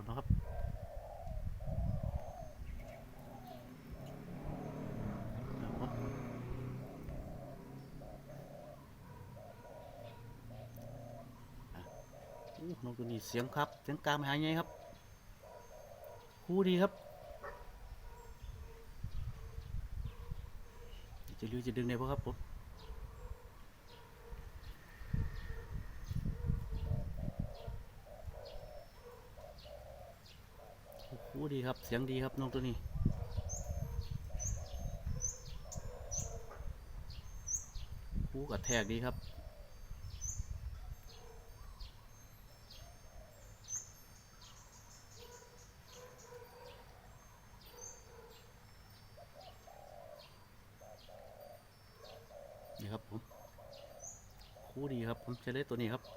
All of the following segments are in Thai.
ถนะครับครับผมอะอู้นกตัวนี้เสียงครับเสียงกลางไม่หายไงครับคู่ดีครับ จะริ้จะดึงได้ปะครับผม โอ้โห ดีครับ เสียงดีครับนกตัวนี้คู่กับแทกดีครับนี่ครับผม คู่ดีครับผมจะเล่นตัวนี้ครับ โอ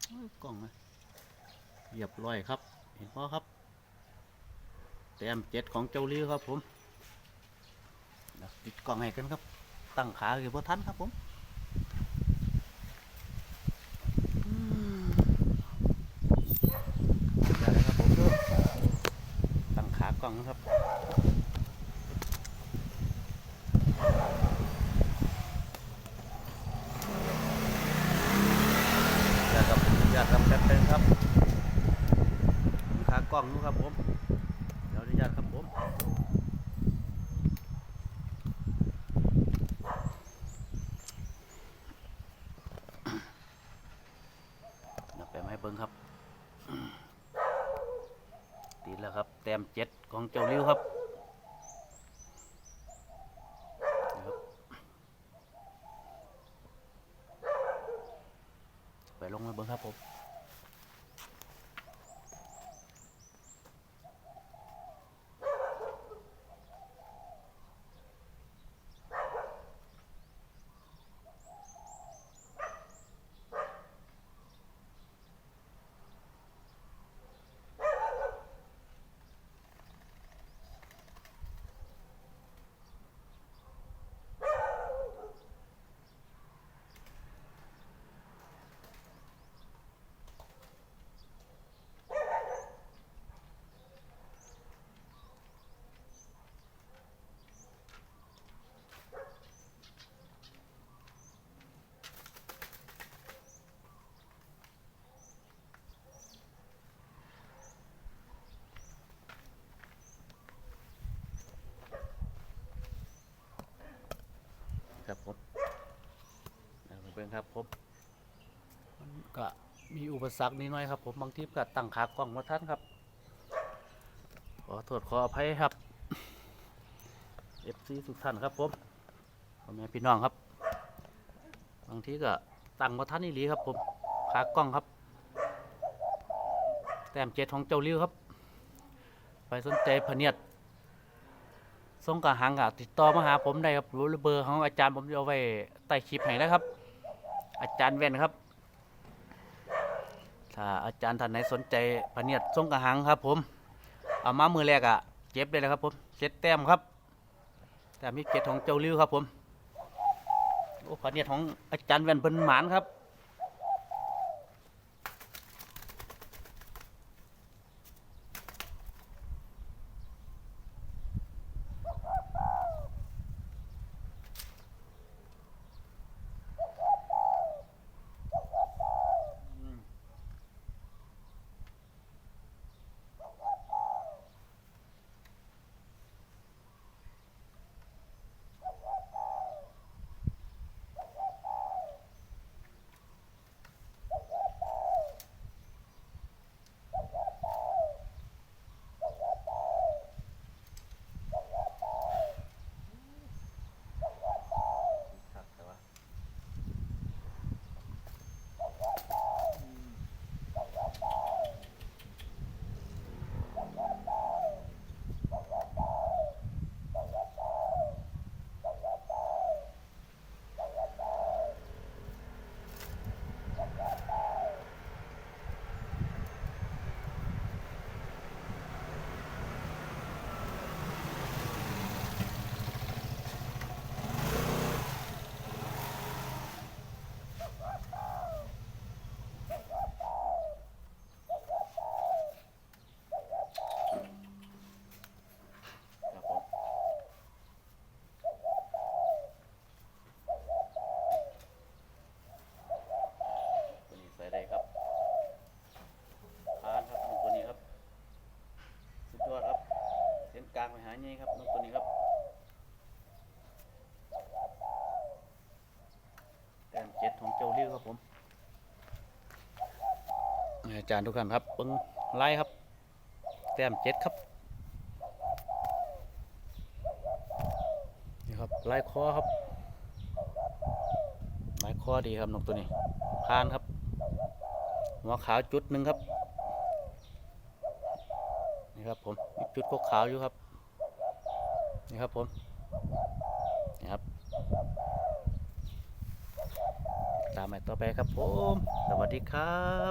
้ย กล่องนะเรียบร้อยครับ เห็นพ่อครับ แต้มเจ็ดของเจ้าลือครับผมติดกล่องให้กันครับ ตั้งขาเกี่ยวกับทันครับผมอืมได้เลยครับผมตั้งขากล่องนะครับ อยากกับอยากกับแป๊บนึงครับขา กล้องนู้นครับผมเดี๋ยวอนุญาตครับผมเดี๋ยวไปมให้เบิ้งครับ ติดแล้วครับ แต้มเจ็ดของเจ้าริ้วครับ ไปลงมาเบิ้งครับผม ครับผมเอาไปเบิ่ง ครับผมมันก็มีอุปสรรคนิดหน่อยครับ ผมบางทีก็ตั้งขากล้องมาท่านครับ ขอโทษขออภัยครับเอฟซีทุกท่านครับผมพ่อแม่พี่น้องครับ บางทีก็ตั้งมาท่านนี่หลีครับ ผมขากล้องครับ แต้มเจ็ดของเจ้าลิ้วครับ ไปสนใจพเนียดส่งกระหังอะติดต่อมาหาผมได้ครับรู้เบอร์ของอาจารย์ผมจะเอาไว้ใต้คลิปให้นะครับ อาจารย์แว่นครับถ้าอาจารย์ท่านไหนสนใจพะเนียดทรงกระหังครับ ผมเอามามือแรกอะเจ็บเลยนะครับผมเจ็ดแต้มครับแต่มีเจ็ดของเจ้าลิ้วครับผมโอ้พะเนียดของอาจารย์แว่นเป็นหมานครับ ครับผมอาจารย์ทุกท่านครับปึ้งไล่ครับ แต้มเจ็ดครับนี่ครับไล่คอครับไล่คอดีครับนกตัวนี้พานครับหัวขาวจุดหนึ่งครับนี่ครับผมจุดขาวอยู่ครับนี่ครับผม ตามมาต่อไปครับผม สวัสดีครับ